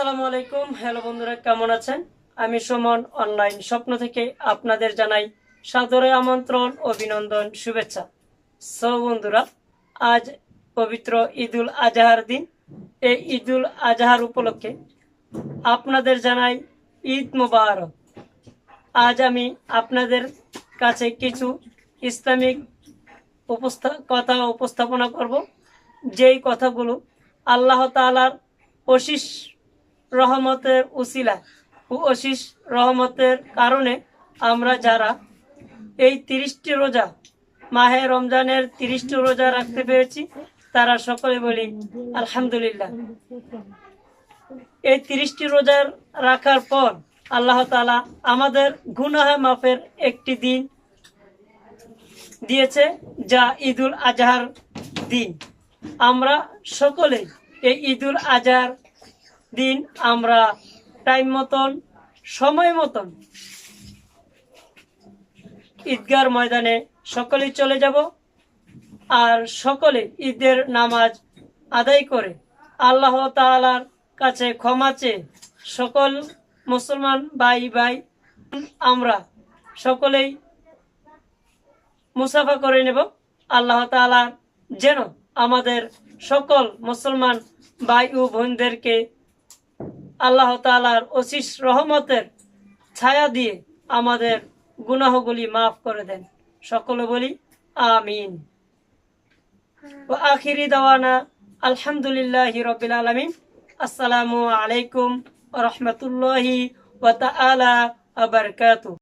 আসসালামু আলাইকুম। হ্যালো বন্ধুরা, কেমন আছেন? আমি সুমন, অনলাইন স্বপ্ন থেকে আপনাদের জানাই সাদরে আমন্ত্রণ, অভিনন্দন, শুভেচ্ছা। সো বন্ধুরা, আজ পবিত্র ঈদুল আজহার দিন। এই ঈদুল আজহার উপলক্ষে আপনাদের জানাই ঈদ মুবারক। আজ আমি আপনাদের কাছে কিছু ইসলামিক উপস্থা, কথা উপস্থাপনা করব। যেই কথাগুলো আল্লাহ তাআলার অশিস রহমতের উসিলা ও অশিস রহমতের কারণে আমরা যারা এই তিরিশটি রোজা, মাহে রমজানের তিরিশটি রোজা রাখতে পেরেছি, তারা সকলে বলি আলহামদুলিল্লাহ। এই তিরিশটি রোজার রাখার পর আল্লাহ তাআলা আমাদের গুনাহ মাফের একটি দিন দিয়েছে, যা ঈদুল আজহার দিন। আমরা সকলে এই ঈদুল আজহার দিন আমরা টাইম মতন, সময় মতন ঈদগার ময়দানে সকলেই চলে যাব আর সকলে ঈদের নামাজ আদায় করে আল্লাহ তাআলার কাছে ক্ষমা চেয়ে সকল মুসলমান ভাই ভাই, আমরা সকলেই মুসাফা করে নেব। আল্লাহ তাআলা যেন আমাদের সকল মুসলমান ভাই ও বোনদেরকে আল্লাহ তালার অশিস রহমতের ছায়া দিয়ে আমাদের গুনাহগুলি মাফ করে দেন। সকলে বলি, আমিন। ও আখিরি দাওয়ানা, আলহামদুলিল্লাহ রবিল আলমিন। আসসালামু আলাইকুম রহমতুল্লাহি ওয়া তাআলা আবারকাতু